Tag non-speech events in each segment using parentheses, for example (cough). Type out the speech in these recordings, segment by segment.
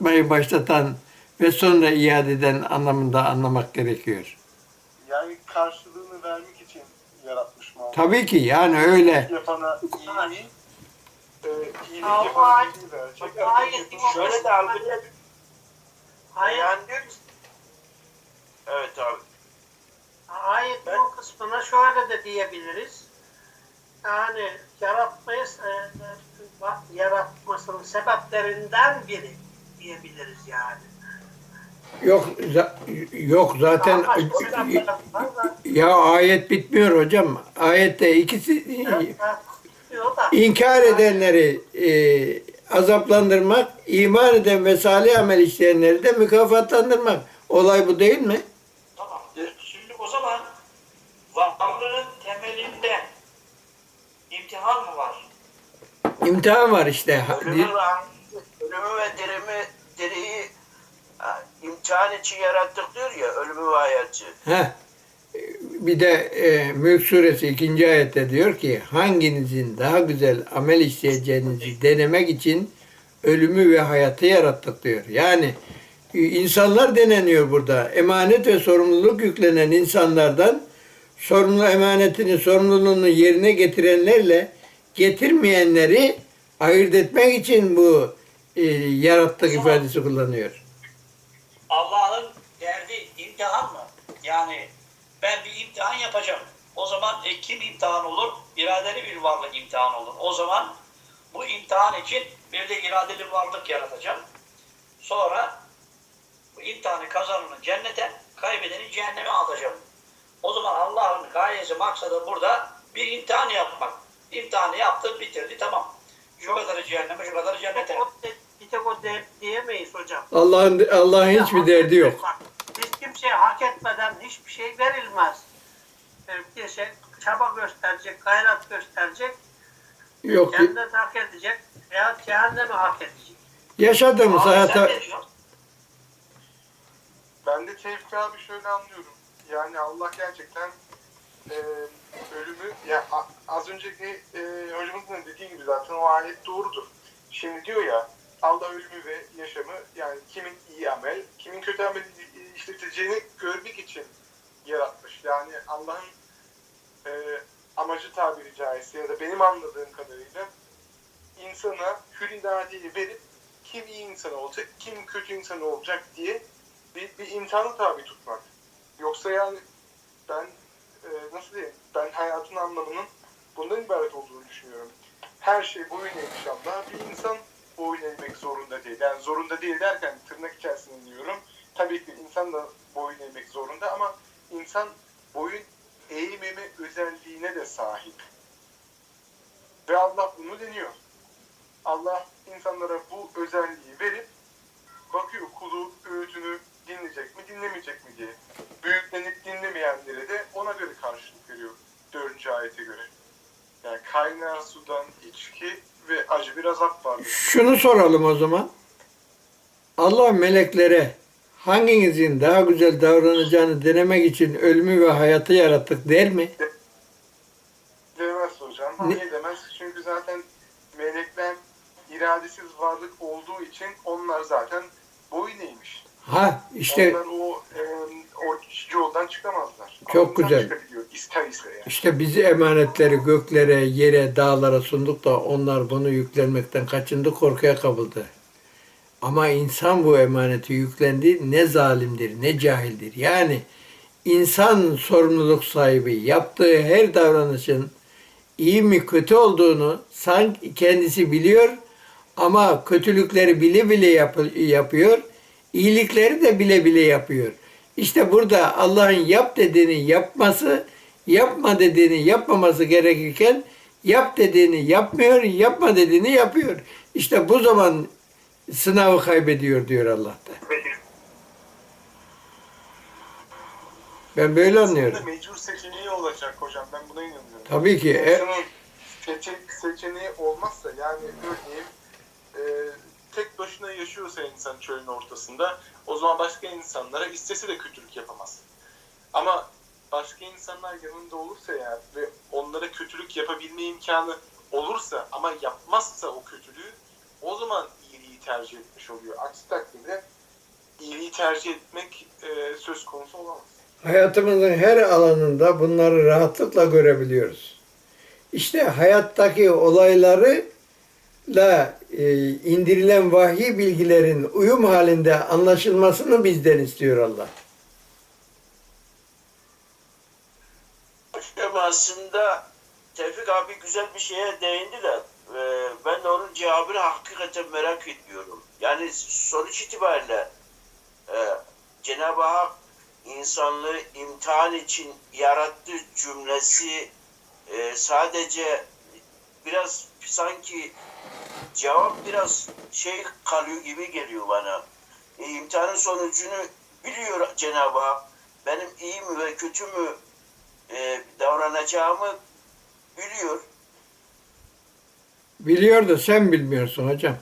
yaratmayı başlatan ve sonra iade eden anlamında anlamak gerekiyor. Yani karşılığını vermek için yaratmış mı? Tabii ki yani öyle. Yapana iyiliği, e, iyilik yapana verecek. Yapana- Şöyle de algılayabilir. Hayır, Yani diyor ki- Evet abi. hayır Ben- bu kısmına şöyle de diyebiliriz. Yani yaratmayı, yaratmasının sebeplerinden biri diyebiliriz yani. Yok za- yok zaten Ama ya ayet bitmiyor hocam. Ayette ikisi da- inkar edenleri e, azaplandırmak, iman eden ve salih amel işleyenleri de mükafatlandırmak. Olay bu değil mi? Tamam. E, Şimdi o zaman varlığın temelinde imtihan mı var? İmtihan var işte. Ha- Ölümü ve, ölümü ve dirimi, diriyi ha, imtihan için yarattık diyor ya ölümü ve hayatı. Heh. Bir de e, Mülk suresi ikinci ayette diyor ki hanginizin daha güzel amel işleyeceğinizi denemek için ölümü ve hayatı yarattık diyor. Yani e, insanlar deneniyor burada. Emanet ve sorumluluk yüklenen insanlardan sorumlu emanetini, sorumluluğunu yerine getirenlerle getirmeyenleri ayırt etmek için bu e, yarattık ifadesi kullanıyor. Allah'ın derdi imtihan mı? Yani ben bir imtihan yapacağım. O zaman e, kim imtihan olur? İradeli bir varlık imtihan olur. O zaman bu imtihan için bir de iradeli varlık yaratacağım. Sonra bu imtihanı kazananı cennete, kaybedeni cehenneme atacağım. O zaman Allah'ın gayesi, maksadı burada bir imtihan yapmak. İmtihanı yaptı, bitirdi, tamam. Şu kadarı cehenneme, şu kadarı cennete. Tek o de, diyemeyiz hocam. Allah'ın Allah'ın hiçbir Hak derdi yok. etmek- Hiç kimseye hak etmeden hiçbir şey verilmez. Bir şey çaba gösterecek, gayret gösterecek, Yok. kendine hak edecek veya cehenneme hak edecek. Yaşadığımız hayata? Ben de Tevfik abi şöyle anlıyorum. Yani Allah gerçekten e, ölümü, ya a- az önceki e, hocamızın dediği gibi zaten o ayet doğrudur. Şimdi diyor ya Allah ölümü ve yaşamı yani kimin iyi amel, kimin kötü amel işleteceğini görmek için yaratmış. Yani Allah'ın e, amacı tabiri caizse ya da benim anladığım kadarıyla insana hür iradeyi verip kim iyi insan olacak, kim kötü insan olacak diye bir, bir imtihanı tabi tutmak. Yoksa yani ben e, nasıl diyeyim, ben hayatın anlamının bundan ibaret olduğunu düşünüyorum. Her şey boyun eğmiş Allah, bir insan boyun eğmek zorunda değil. Yani zorunda değil derken tırnak içerisinde diyorum. Tabii ki insan da boyun eğmek zorunda ama insan boyun eğmeme özelliğine de sahip. Ve Allah bunu deniyor. Allah insanlara bu özelliği verip bakıyor kulu öğütünü dinleyecek mi dinlemeyecek mi diye. Büyüklenip dinlemeyenlere de ona göre karşılık veriyor. Dördüncü ayete göre. Yani kaynağı sudan içki ve acı bir azap var. şunu soralım o zaman. Allah meleklere hanginizin daha güzel davranacağını denemek için ölümü ve hayatı yarattık der mi? Demez hocam. Ne- Niye demez? Çünkü zaten melekler iradesiz varlık olduğu için onlar zaten boyun eğmiş. Ha işte Onlar o, e, o yoldan çıkamazlar. Çok bundan güzel. yani. İşte bizi emanetleri göklere, yere, dağlara sunduk da onlar bunu yüklenmekten kaçındı, korkuya kapıldı. Ama insan bu emaneti yüklendi ne zalimdir, ne cahildir. Yani insan sorumluluk sahibi yaptığı her davranışın iyi mi kötü olduğunu sanki kendisi biliyor ama kötülükleri bile bile yap- yapıyor. iyilikleri de bile bile yapıyor. İşte burada Allah'ın yap dediğini yapması, yapma dediğini yapmaması gerekirken yap dediğini yapmıyor, yapma dediğini yapıyor. İşte bu zaman sınavı kaybediyor diyor Allah da. Ben böyle anlıyorum. Mecbur seçeneği olacak hocam. Ben buna inanıyorum. Tabii ki. E, İnsanın seçe- seçeneği olmazsa yani örneğin e, tek başına yaşıyorsa insan çölün ortasında o zaman başka insanlara istese de kötülük yapamaz. Ama başka insanlar yanında olursa yani ve onlara kötülük yapabilme imkanı olursa ama yapmazsa o kötülüğü o zaman iyiliği tercih etmiş oluyor. Aksi takdirde iyiliği tercih etmek e, söz konusu olamaz. Hayatımızın her alanında bunları rahatlıkla görebiliyoruz. İşte hayattaki olayları la e, indirilen vahiy bilgilerin uyum halinde anlaşılmasını bizden istiyor Allah. Hocam aslında Tevfik abi güzel bir şeye değindi de e, ben de onun cevabını hakikaten merak ediyorum. Yani sonuç itibariyle e, Cenab-ı Hak insanlığı imtihan için yarattığı cümlesi e, sadece biraz sanki cevap biraz şey kalıyor gibi geliyor bana. E, imtihanın sonucunu biliyor Cenab-ı Hak. Benim iyi mi ve kötü mü e, davranacağımı biliyor. Biliyor da sen bilmiyorsun hocam.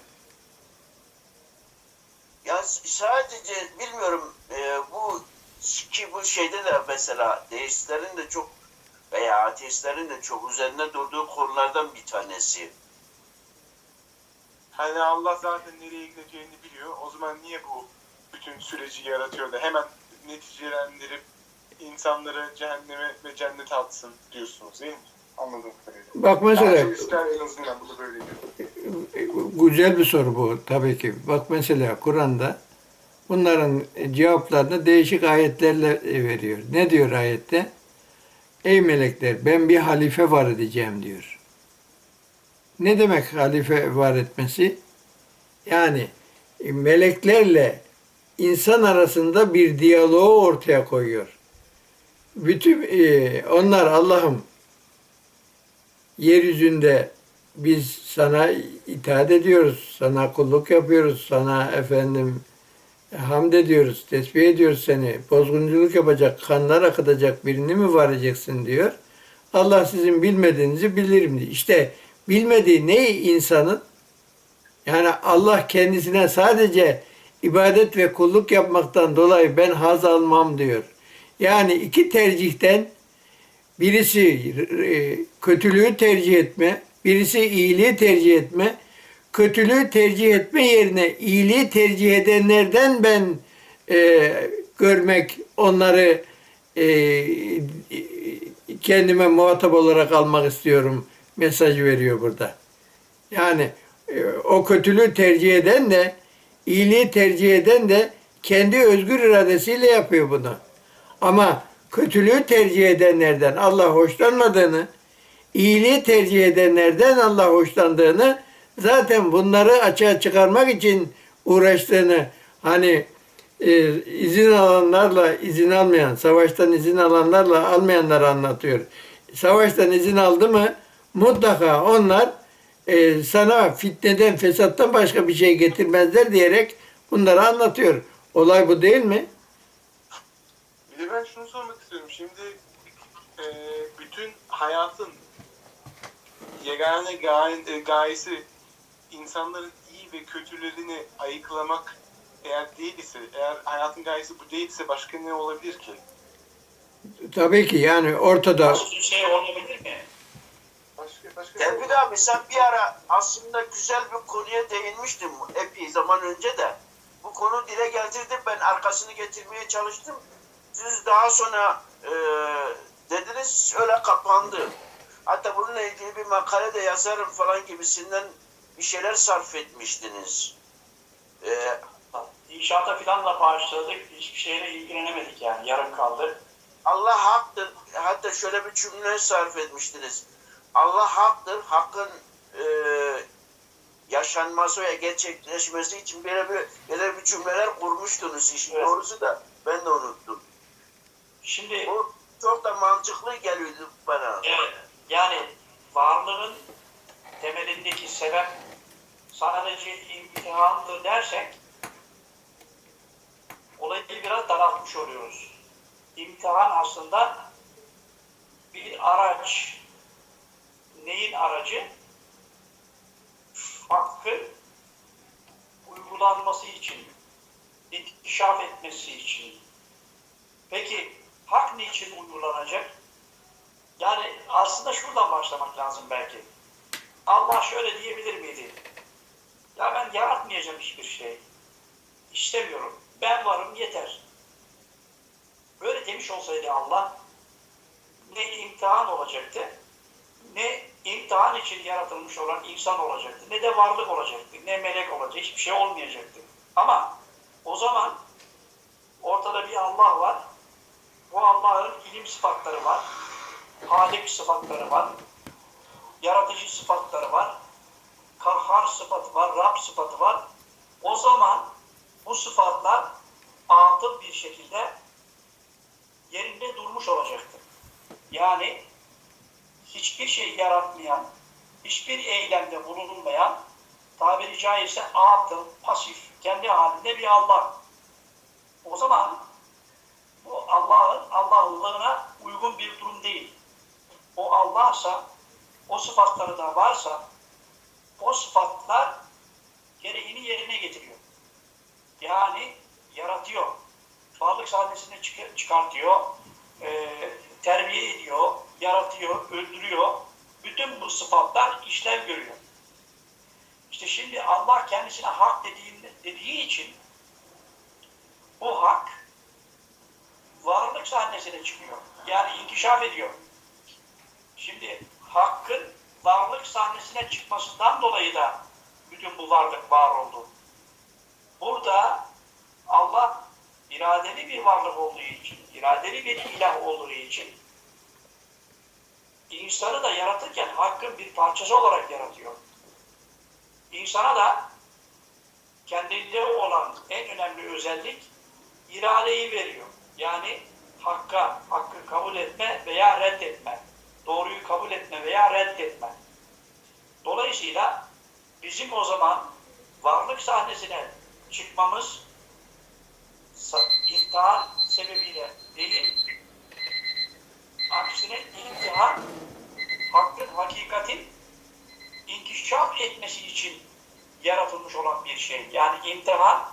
Ya sadece bilmiyorum e, bu ki bu şeyde de mesela deistlerin de çok veya ateistlerin de çok üzerinde durduğu konulardan bir tanesi. Hani Allah zaten nereye gideceğini biliyor. O zaman niye bu bütün süreci yaratıyor da hemen neticelendirip insanları cehenneme ve cennete atsın diyorsunuz değil mi? Anladığım kadarıyla. Bak mesela Ateistler en azından bunu böyle diyor. güzel bir soru bu tabii ki. Bak mesela Kur'an'da bunların cevaplarını değişik ayetlerle veriyor. Ne diyor ayette? Ey melekler ben bir halife var edeceğim diyor. Ne demek halife var etmesi? Yani e, meleklerle insan arasında bir diyaloğu ortaya koyuyor. Bütün e, onlar Allah'ım yeryüzünde biz sana itaat ediyoruz, sana kulluk yapıyoruz, sana efendim hamd ediyoruz, tesbih ediyoruz seni. Bozgunculuk yapacak, kanlar akıtacak birini mi var edeceksin diyor. Allah sizin bilmediğinizi bilirim diyor. İşte bilmediği ne insanın? Yani Allah kendisine sadece ibadet ve kulluk yapmaktan dolayı ben haz almam diyor. Yani iki tercihten birisi e, kötülüğü tercih etme, birisi iyiliği tercih etme. Kötülüğü tercih etme yerine iyiliği tercih edenlerden ben e, görmek, onları e, kendime muhatap olarak almak istiyorum mesaj veriyor burada. Yani e, o kötülüğü tercih eden de iyiliği tercih eden de kendi özgür iradesiyle yapıyor bunu. Ama kötülüğü tercih edenlerden Allah hoşlanmadığını, iyiliği tercih edenlerden Allah hoşlandığını, zaten bunları açığa çıkarmak için uğraştığını, hani e, izin alanlarla izin almayan, savaştan izin alanlarla almayanları anlatıyor. Savaştan izin aldı mı mutlaka onlar e, sana fitneden, fesattan başka bir şey getirmezler diyerek bunları anlatıyor. Olay bu değil mi? Bir de ben şunu sormak istiyorum. Şimdi e, bütün hayatın yegane gaye, e, gayesi insanların iyi ve kötülerini ayıklamak eğer değil ise, eğer hayatın gayesi bu değilse başka ne olabilir ki? Tabii ki yani ortada Başka bir şey olabilir mi? Başka başka Tevfik abi sen bir ara aslında güzel bir konuya değinmiştin epey zaman önce de. Bu konu dile getirdin ben arkasını getirmeye çalıştım. Siz daha sonra e, dediniz öyle kapandı. Hatta bununla ilgili bir makale de yazarım falan gibisinden bir şeyler sarf etmiştiniz. E, İnşaata falan da başladık. Hiçbir şeyle ilgilenemedik yani. Yarım kaldı. Allah haktır. Hatta şöyle bir cümle sarf etmiştiniz. Allah haktır. Hakkın e, yaşanması ve gerçekleşmesi için böyle bir, böyle bir cümleler kurmuştunuz. İşin Evet. doğrusu da ben de unuttum. Şimdi Bu çok da mantıklı geliyordu bana. Evet, yani varlığın temelindeki sebep sadece imtihandır dersek olayı biraz daraltmış oluyoruz. İmtihan aslında bir araç. Neyin aracı? Hakkı uygulanması için, inkişaf etmesi için. Peki hak niçin uygulanacak? Yani aslında şuradan başlamak lazım belki. Allah şöyle diyebilir miydi? Ya ben yaratmayacağım hiçbir şey. İstemiyorum. Ben varım yeter. Böyle demiş olsaydı Allah ne imtihan olacaktı ne imtihan için yaratılmış olan insan olacaktı ne de varlık olacaktı ne melek olacaktı hiçbir şey olmayacaktı. Ama o zaman ortada bir Allah var. Bu Allah'ın ilim sıfatları var. Halik sıfatları var. Yaratıcı sıfatları var. Kahhar sıfatı var. Rab sıfatı var. O zaman bu sıfatlar atıl bir şekilde yerinde durmuş olacaktır. Yani hiçbir şey yaratmayan, hiçbir eylemde bulunmayan, tabiri caizse atıl, pasif, kendi halinde bir Allah. O zaman bu Allah'ın Allah'lığına uygun bir durum değil. O Allah'sa, o sıfatları da varsa, o sıfatlar gereğini yerine getiriyor. Yani yaratıyor. Varlık sahnesine çık- çıkartıyor, e, terbiye ediyor, yaratıyor, öldürüyor. Bütün bu sıfatlar işlev görüyor. İşte şimdi Allah kendisine hak dediğinde, dediği için bu hak sahnesine çıkıyor. Yani inkişaf ediyor. Şimdi hakkın varlık sahnesine çıkmasından dolayı da bütün bu varlık var oldu. Burada Allah iradeli bir varlık olduğu için, iradeli bir ilah olduğu için insanı da yaratırken hakkın bir parçası olarak yaratıyor. İnsana da kendinde olan en önemli özellik iradeyi veriyor. Yani hakka, hakkı kabul etme veya reddetme. Doğruyu kabul etme veya reddetme. Dolayısıyla bizim o zaman varlık sahnesine çıkmamız imtihan sebebiyle değil, aksine imtihan hakkın, hakikatin inkişaf etmesi için yaratılmış olan bir şey. Yani imtihan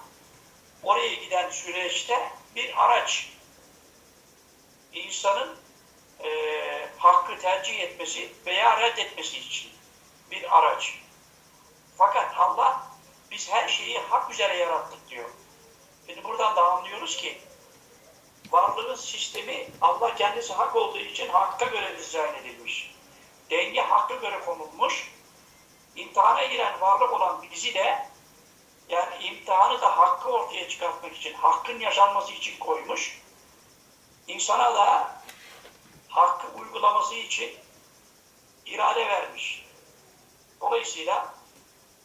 oraya giden süreçte bir araç. İnsanın eee, hakkı tercih etmesi veya reddetmesi için bir araç. Fakat Allah biz her şeyi hak üzere yarattık diyor. Şimdi buradan da anlıyoruz ki varlığın sistemi Allah kendisi hak olduğu için hakka göre dizayn edilmiş. Denge hakka göre konulmuş. İmtihana giren varlık olan bizi de yani imtihanı da hakkı ortaya çıkartmak için, hakkın yaşanması için koymuş. İnsana da hakkı uygulaması için irade vermiş. Dolayısıyla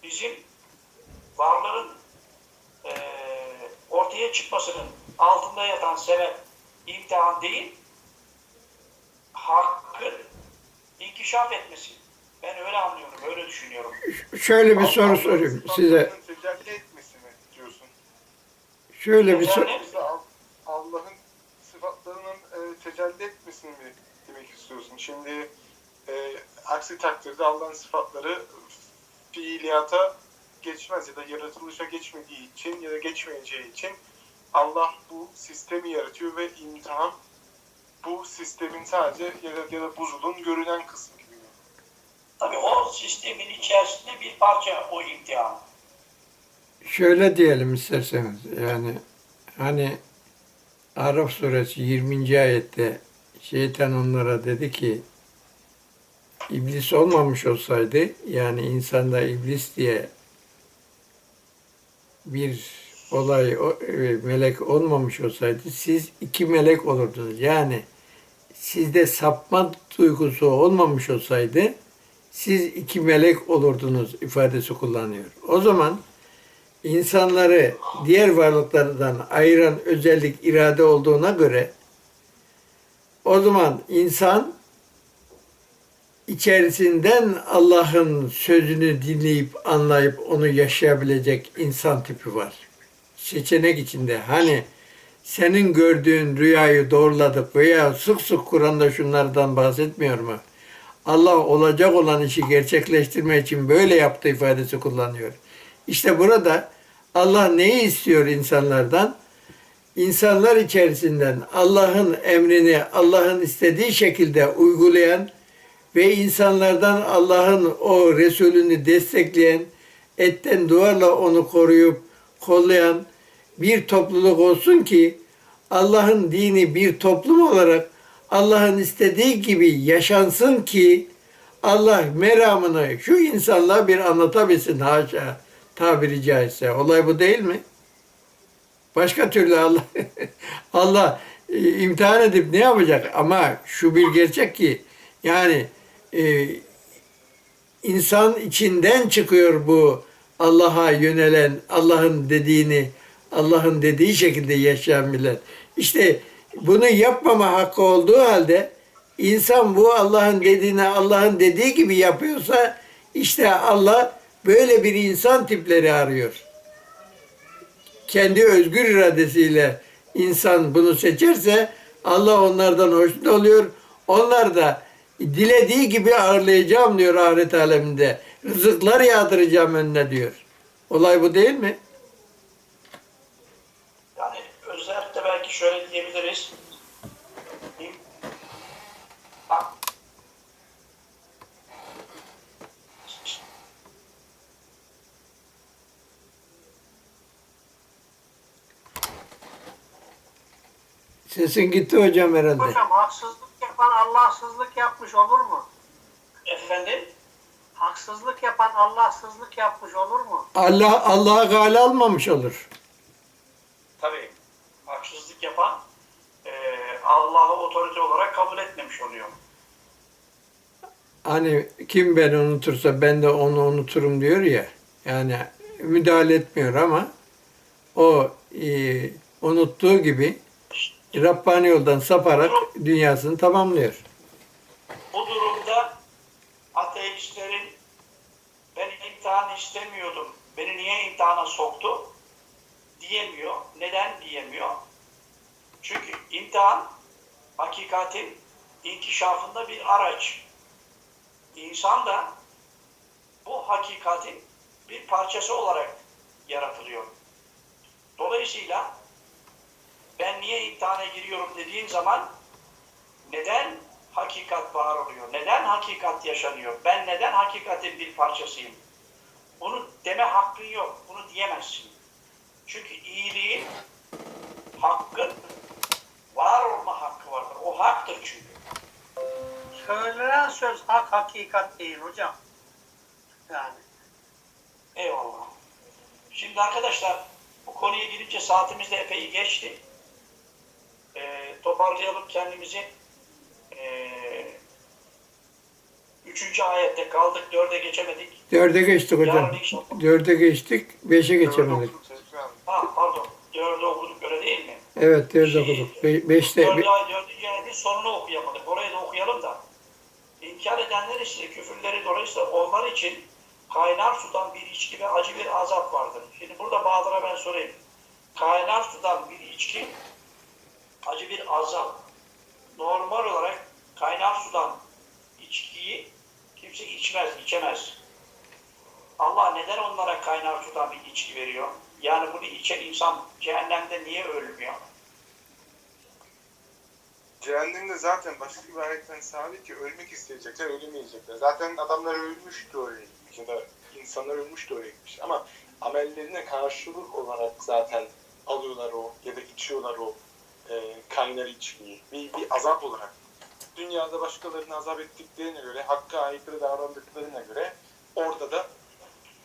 bizim varlığın eee, ortaya çıkmasının altında yatan sebep imtihan değil, hakkın inkişaf etmesi. Ben öyle anlıyorum, öyle düşünüyorum. Şöyle bir soru sorayım size. Şöyle bir soru. Yoksa Al- Allah'ın sıfatlarının e, tecelli etmesini mi demek istiyorsun? Şimdi e, aksi takdirde Allah'ın sıfatları fiiliyata geçmez ya da yaratılışa geçmediği için ya da geçmeyeceği için Allah bu sistemi yaratıyor ve imtihan bu sistemin sadece ya da, ya da buzulun görünen kısmı gibi. Tabii o sistemin içerisinde bir parça o imtihan. Şöyle diyelim isterseniz yani hani Araf suresi 20. ayette şeytan onlara dedi ki iblis olmamış olsaydı yani insanda iblis diye bir olay e, melek olmamış olsaydı siz iki melek olurdunuz. Yani sizde sapma duygusu olmamış olsaydı siz iki melek olurdunuz ifadesi kullanıyor. O zaman insanları diğer varlıklardan ayıran özellik irade olduğuna göre o zaman insan içerisinden Allah'ın sözünü dinleyip anlayıp onu yaşayabilecek insan tipi var. Seçenek içinde hani senin gördüğün rüyayı doğruladık veya sık sık Kur'an'da şunlardan bahsetmiyor mu? Allah olacak olan işi gerçekleştirme için böyle yaptı ifadesi kullanıyor. İşte burada Allah neyi istiyor insanlardan? İnsanlar içerisinden Allah'ın emrini Allah'ın istediği şekilde uygulayan ve insanlardan Allah'ın o Resulünü destekleyen, etten duvarla onu koruyup kollayan bir topluluk olsun ki Allah'ın dini bir toplum olarak Allah'ın istediği gibi yaşansın ki Allah meramını şu insanlığa bir anlatabilsin haşa tabiri caizse. Olay bu değil mi? Başka türlü Allah (laughs) Allah e, imtihan edip ne yapacak? Ama şu bir gerçek ki yani e, insan içinden çıkıyor bu Allah'a yönelen, Allah'ın dediğini, Allah'ın dediği şekilde yaşayan millet. İşte bunu yapmama hakkı olduğu halde insan bu Allah'ın dediğini Allah'ın dediği gibi yapıyorsa işte Allah böyle bir insan tipleri arıyor. Kendi özgür iradesiyle insan bunu seçerse Allah onlardan hoşnut oluyor. Onlar da dilediği gibi ağırlayacağım diyor ahiret aleminde. Rızıklar yağdıracağım önüne diyor. Olay bu değil mi? Yani özellikle belki şöyle diyebiliriz. Sesin gitti hocam herhalde. Hocam haksızlık yapan Allahsızlık yapmış olur mu? Efendim? Haksızlık yapan Allahsızlık yapmış olur mu? Allah Allah'a gale almamış olur. Tabii. Haksızlık yapan e, Allah'ı otorite olarak kabul etmemiş oluyor. Hani kim beni unutursa ben de onu unuturum diyor ya. Yani müdahale etmiyor ama o e, unuttuğu gibi Rabbani yoldan saparak dünyasını tamamlıyor. Bu durumda ateistlerin ben imtihan istemiyordum, beni niye imtihana soktu diyemiyor. Neden diyemiyor? Çünkü imtihan hakikatin inkişafında bir araç. İnsan da bu hakikatin bir parçası olarak yaratılıyor. Dolayısıyla ben niye imtihana giriyorum dediğim zaman neden hakikat var oluyor? Neden hakikat yaşanıyor? Ben neden hakikatin bir parçasıyım? Bunu deme hakkın yok. Bunu diyemezsin. Çünkü iyiliğin, hakkın var olma hakkı vardır. O haktır çünkü. Söylenen söz hak hakikat değil hocam. Yani Eyvallah. Şimdi arkadaşlar bu konuya girince saatimiz de epey geçti. Ee, toparlayalım kendimizi. Ee, üçüncü ayette kaldık. Dörde geçemedik. Dörde geçtik hocam. Yarın inşallah. Dörde geçtik, beşe geçemedik. Ha pardon. Dörde okuduk öyle değil mi? Evet dörde okuduk. Be- beşte, be- dördüncü ayetin sonunu okuyamadık. Orayı da okuyalım da. İnkar edenler için küfürleri dolayısıyla onlar için kaynar sudan bir içki ve acı bir azap vardır. Şimdi burada Bahadır'a ben sorayım. Kaynar sudan bir içki, acı bir azap. Normal olarak kaynar sudan içkiyi kimse içmez, içemez. Allah neden onlara kaynar sudan bir içki veriyor? Yani bunu içen insan cehennemde niye ölmüyor? Cehennemde zaten başka bir ayetten sabit ki ölmek isteyecekler, ölemeyecekler. Zaten adamlar ölmüştü oraya gitmiş ya da insanlar ölmüştü oraya gitmiş. Ama amellerine karşılık olarak zaten alıyorlar o ya da içiyorlar o e, kaynar içkiyi. Bir, bir azap olarak. Dünyada başkalarını azap ettiklerine göre, hakka aykırı davrandıklarına göre orada da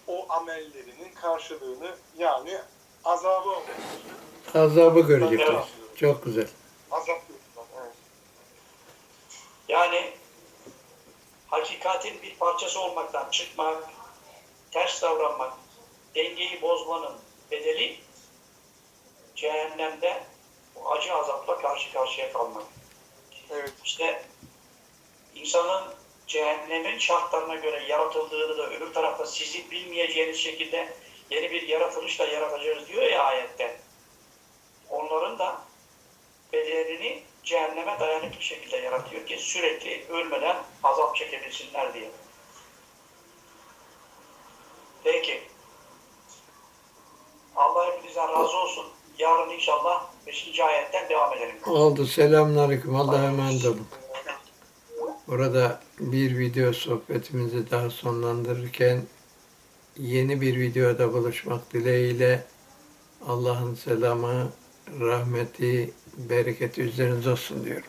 o amellerinin karşılığını yani azabı alıyorlar. azabı görecekler. Çok güzel. Azap. Evet. Yani hakikatin bir parçası olmaktan çıkmak, ters davranmak, dengeyi bozmanın bedeli cehennemde acı azapla karşı karşıya kalmak. Evet. İşte insanın cehennemin şartlarına göre yaratıldığını da öbür tarafta sizin bilmeyeceğiniz şekilde yeni bir yaratılışla yaratacağız diyor ya ayette. Onların da bedenini cehenneme dayanıklı şekilde yaratıyor ki sürekli ölmeden azap çekebilsinler diye. 6. ayetten devam edelim. Oldu. Selamünaleyküm. Allah'a emanet olun. Burada bir video sohbetimizi daha sonlandırırken yeni bir videoda buluşmak dileğiyle Allah'ın selamı, rahmeti, bereketi üzerinize olsun diyorum.